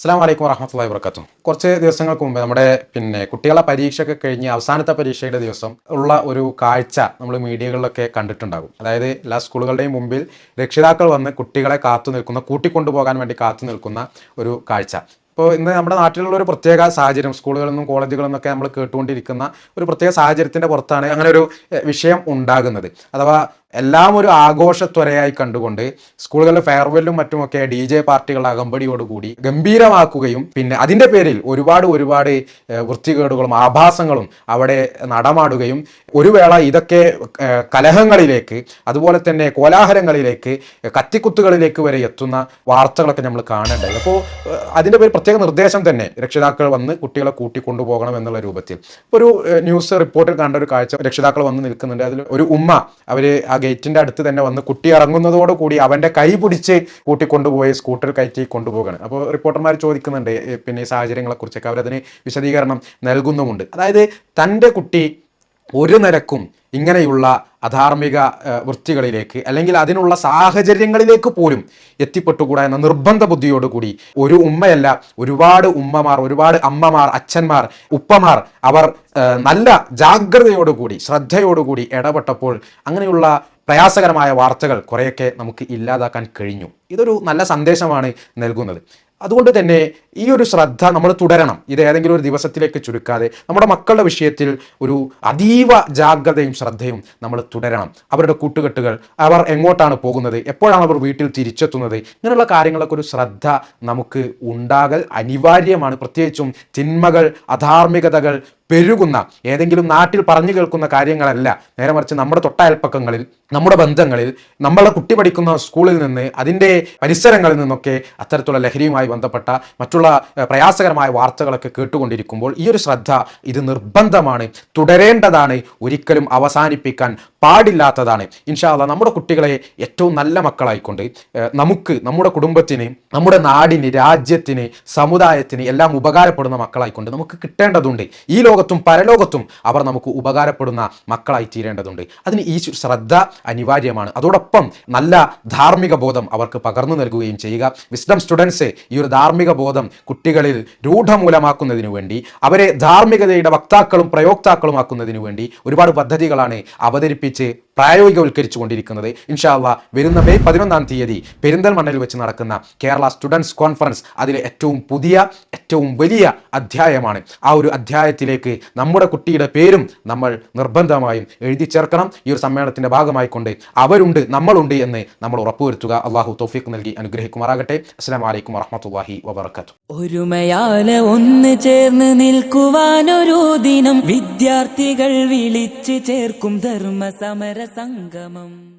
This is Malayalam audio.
അസ്സാം വലൈക്കും വറഹമത്തല്ലാ വർക്കത്തു കുറച്ച് ദിവസങ്ങൾക്ക് മുമ്പ് നമ്മുടെ പിന്നെ കുട്ടികളെ പരീക്ഷയൊക്കെ കഴിഞ്ഞ് അവസാനത്തെ പരീക്ഷയുടെ ദിവസം ഉള്ള ഒരു കാഴ്ച നമ്മൾ മീഡിയകളിലൊക്കെ കണ്ടിട്ടുണ്ടാകും. അതായത് എല്ലാ സ്കൂളുകളുടെയും മുമ്പിൽ രക്ഷിതാക്കൾ വന്ന് കുട്ടികളെ കാത്തു നിൽക്കുന്ന കൂട്ടിക്കൊണ്ടുപോകാൻ വേണ്ടി കാത്തു നിൽക്കുന്ന ഒരു കാഴ്ച. ഇപ്പോൾ ഇന്ന് നമ്മുടെ നാട്ടിലുള്ള ഒരു പ്രത്യേക സാഹചര്യം സ്കൂളുകളിൽ നിന്നും കോളേജുകളിൽ നിന്നൊക്കെ നമ്മൾ കേട്ടുകൊണ്ടിരിക്കുന്ന ഒരു പ്രത്യേക സാഹചര്യത്തിന്റെ പുറത്താണ് അങ്ങനെ ഒരു വിഷയം ഉണ്ടാകുന്നത്. അഥവാ എല്ലാം ഒരു ആഘോഷത്വരയായി കണ്ടുകൊണ്ട് സ്കൂളുകളിലെ ഫെയർവെല്ലും മറ്റുമൊക്കെ ഡി ജെ പാർട്ടികളുടെ അകമ്പടിയോടുകൂടി ഗംഭീരമാക്കുകയും പിന്നെ അതിന്റെ പേരിൽ ഒരുപാട് ഒരുപാട് വൃത്തികേടുകളും ആഭാസങ്ങളും അവിടെ നടമാടുകയും ഒരു വേള ഇതൊക്കെ കലഹങ്ങളിലേക്ക് അതുപോലെ തന്നെ കോലാഹലങ്ങളിലേക്ക് കത്തിക്കുത്തുകളിലേക്ക് വരെ എത്തുന്ന വാർത്തകളൊക്കെ നമ്മൾ കാണേണ്ടത്. അപ്പോൾ അതിന്റെ പേര് പ്രത്യേക നിർദ്ദേശം തന്നെ രക്ഷിതാക്കൾ വന്ന് കുട്ടികളെ കൂട്ടിക്കൊണ്ടുപോകണം എന്നുള്ള രൂപത്തിൽ. ഒരു ന്യൂസ് റിപ്പോർട്ടിൽ കണ്ട ഒരു കാഴ്ച രക്ഷിതാക്കൾ വന്ന് നിൽക്കുന്നുണ്ട്. അതിൽ ഒരു ഉമ്മ അവർ ആ ഗേറ്റിന്റെ അടുത്ത് തന്നെ വന്ന് കുട്ടി ഇറങ്ങുന്നതോടുകൂടി അവന്റെ കൈ പിടിച്ച് കൂട്ടി കൂട്ടിക്കൊണ്ടുപോയി സ്കൂട്ടറിൽ കയറ്റി കൊണ്ടുപോകണം അപ്പോൾ റിപ്പോർട്ടർമാർ ചോദിക്കുന്നുണ്ട് പിന്നെ ഈ സാഹചര്യങ്ങളെക്കുറിച്ചൊക്കെ അവരതിന് വിശദീകരണം നൽകുന്നുമുണ്ട്. അതായത് തന്റെ കുട്ടി ഒരു നിരക്കും ഇങ്ങനെയുള്ള അധാർമിക വൃത്തികളിലേക്ക് അല്ലെങ്കിൽ അതിനുള്ള സാഹചര്യങ്ങളിലേക്ക് പോലും എത്തിപ്പെട്ടുകൂടാ എന്ന നിർബന്ധ ബുദ്ധിയോടുകൂടി ഒരു ഉമ്മയല്ല ഒരുപാട് ഉമ്മമാർ ഒരുപാട് അമ്മമാർ അച്ഛന്മാർ ഉപ്പമാർ അവർ നല്ല ജാഗ്രതയോടുകൂടി ശ്രദ്ധയോടുകൂടി ഇടപെട്ടപ്പോൾ അങ്ങനെയുള്ള പ്രയാസകരമായ വാർത്തകൾ കുറേയൊക്കെ നമുക്ക് ഇല്ലാതാക്കാൻ കഴിഞ്ഞു. ഇതൊരു നല്ല സന്ദേശമാണ് നൽകുന്നത്. അതുകൊണ്ട് തന്നെ ഈ ഒരു ശ്രദ്ധ നമ്മൾ തുടരണം. ഇത് ഏതെങ്കിലും ഒരു ദിവസത്തിലേക്ക് ചുരുക്കാതെ നമ്മുടെ മക്കളുടെ വിഷയത്തിൽ ഒരു അതീവ ജാഗ്രതയും ശ്രദ്ധയും നമ്മൾ തുടരണം. അവരുടെ കൂട്ടുകെട്ടുകൾ അവർ എങ്ങോട്ടാണ് പോകുന്നത് എപ്പോഴാണ് അവർ വീട്ടിൽ തിരിച്ചെത്തുന്നത് ഇങ്ങനെയുള്ള കാര്യങ്ങളൊക്കെ ഒരു ശ്രദ്ധ നമുക്ക് ഉണ്ടാകൽ അനിവാര്യമാണ്. പ്രത്യേകിച്ചും തിന്മകൾ അധാർമികതകൾ പെരുകുന്ന ഏതെങ്കിലും നാട്ടിൽ പറഞ്ഞു കേൾക്കുന്ന കാര്യങ്ങളല്ല. നേരെ മറിച്ച് നമ്മുടെ തൊട്ടയൽപ്പക്കങ്ങളിൽ നമ്മുടെ ബന്ധങ്ങളിൽ നമ്മളെ കുട്ടി പഠിക്കുന്ന സ്കൂളിൽ നിന്ന് അതിന്റെ പരിസരങ്ങളിൽ നിന്നൊക്കെ അത്തരത്തിലുള്ള ലഹരിയുമായി ബന്ധപ്പെട്ട മറ്റുള്ള പ്രയാസകരമായ വാർത്തകളൊക്കെ കേട്ടുകൊണ്ടിരിക്കുമ്പോൾ ഈ ഒരു ശ്രദ്ധ ഇത് നിർബന്ധമാണ്. തുടരേണ്ടതാണ്. ഒരിക്കലും അവസാനിപ്പിക്കാൻ പാടില്ലാത്തതാണ്. ഇൻഷാല്ല നമ്മുടെ കുട്ടികളെ ഏറ്റവും നല്ല മക്കളായിക്കൊണ്ട് നമുക്ക് നമ്മുടെ കുടുംബത്തിന് നമ്മുടെ നാടിന് രാജ്യത്തിന് സമുദായത്തിന് എല്ലാം ഉപകാരപ്പെടുന്ന മക്കളായിക്കൊണ്ട് നമുക്ക് കിട്ടേണ്ടതുണ്ട്. ഈ ലോകത്തും പരലോകത്തും അവർ നമുക്ക് ഉപകാരപ്പെടുന്ന മക്കളായി തീരേണ്ടതുണ്ട്. അതിന് ഈ ശ്രദ്ധ അനിവാര്യമാണ്. അതോടൊപ്പം നല്ല ധാർമ്മിക ബോധം അവർക്ക് പകർന്നു നൽകുകയും ചെയ്യുക. വിസ്ഡം സ്റ്റുഡൻസ് ഈ ഒരു ധാർമ്മിക ബോധം കുട്ടികളിൽ രൂഢമൂലമാക്കുന്നതിന് വേണ്ടി അവരെ ധാർമ്മികതയുടെ വക്താക്കളും പ്രയോക്താക്കളുമാക്കുന്നതിന് വേണ്ടി ഒരുപാട് പദ്ധതികളാണ് അവതരിപ്പിച്ച് പ്രായോഗികവൽക്കരിച്ചു കൊണ്ടിരിക്കുന്നത് ഇൻഷാല്ല വരുന്ന മെയ് പതിനൊന്നാം തീയതി പെരിന്തൽമണ്ണയിൽ വെച്ച് നടക്കുന്ന കേരള സ്റ്റുഡൻസ് കോൺഫറൻസ് അതിലെ ഏറ്റവും പുതിയ ഏറ്റവും വലിയ അധ്യായമാണ്. ആ ഒരു അധ്യായത്തിലേക്ക് നമ്മുടെ കുട്ടിയുടെ പേരും നമ്മൾ നിർബന്ധമായും എഴുതി ചേർക്കണം. ഈ ഒരു സമ്മേളനത്തിന്റെ ഭാഗമായിക്കൊണ്ട് അവരുണ്ട് നമ്മളുണ്ട് എന്ന് നമ്മൾ ഉറപ്പുവരുത്തുക. അള്ളാഹു തൗഫീഖ് നൽകി അനുഗ്രഹിക്കുമാറാകട്ടെ. അസ്സാം വലൈക്കും വറഹമത്തല്ലാഹി വബർക്കാത്തു ഒരുമയാലെ ഒന്ന് ചേർന്ന് നിൽക്കുവാനൊരു ദിനം വിദ്യാർത്ഥികൾ വിളിച്ചു ചേർക്കും ധർമ്മ സമര സംഗമം